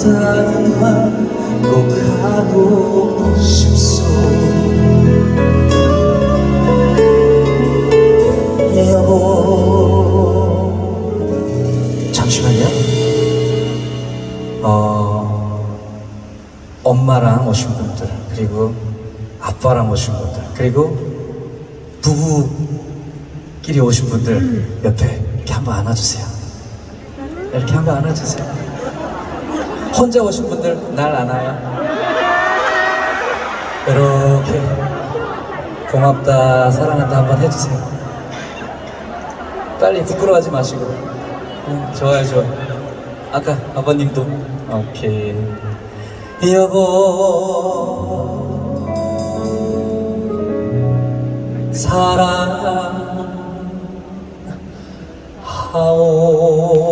고맙다는 말 꼭 하고 싶소. 여보. 잠시만요. 어 엄마랑 오신 분들 그리고 아빠랑 오신 분들 그리고 부부끼리 오신 분들 옆에 이렇게 한번 안아주세요. 이렇게 한번 안아주세요 혼자 오신 분들 날 안아요? 이렇게 고맙다 사랑한다 한번 해주세요. 빨리 부끄러워하지 마시고. 응, 좋아요 좋아요. 아까 아버님도. 오케이. 여보. 사랑하오